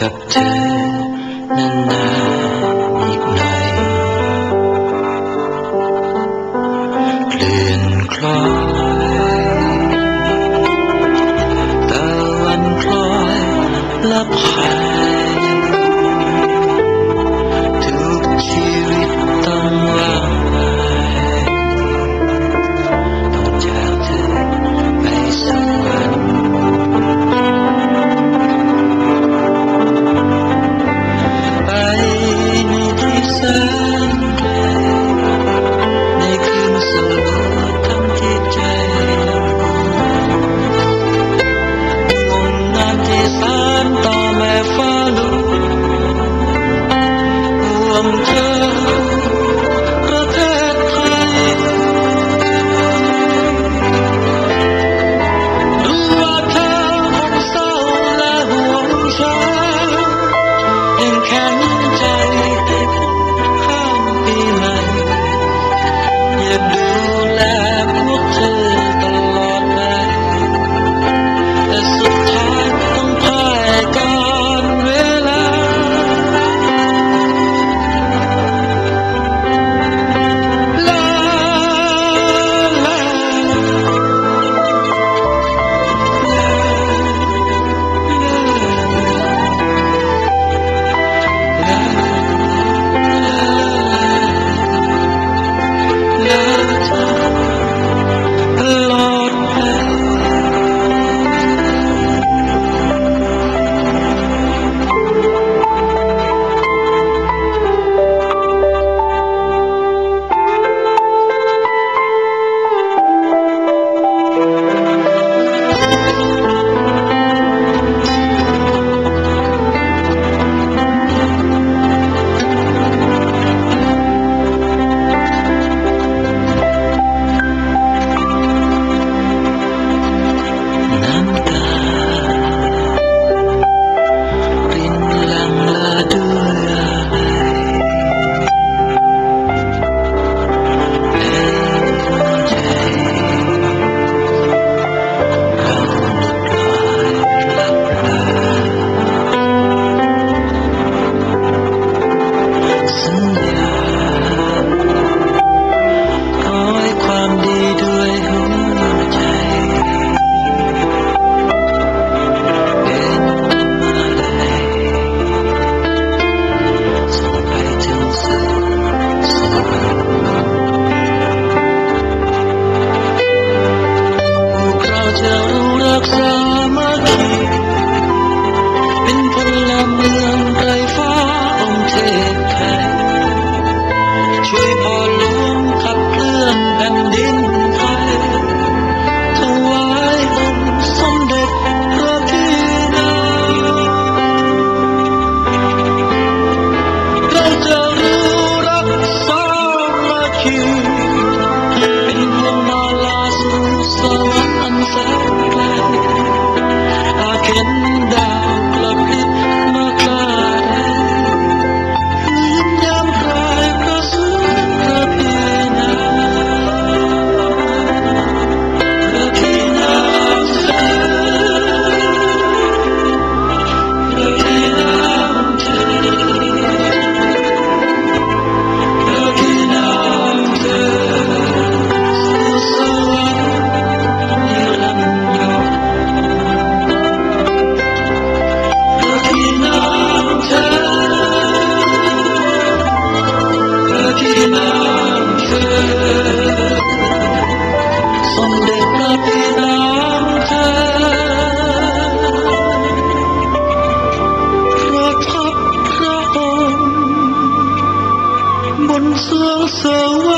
กับเธอนานๆอีกหน่อยเปลื่อนคล้อยตะวันคล้อยลับหาย อ so so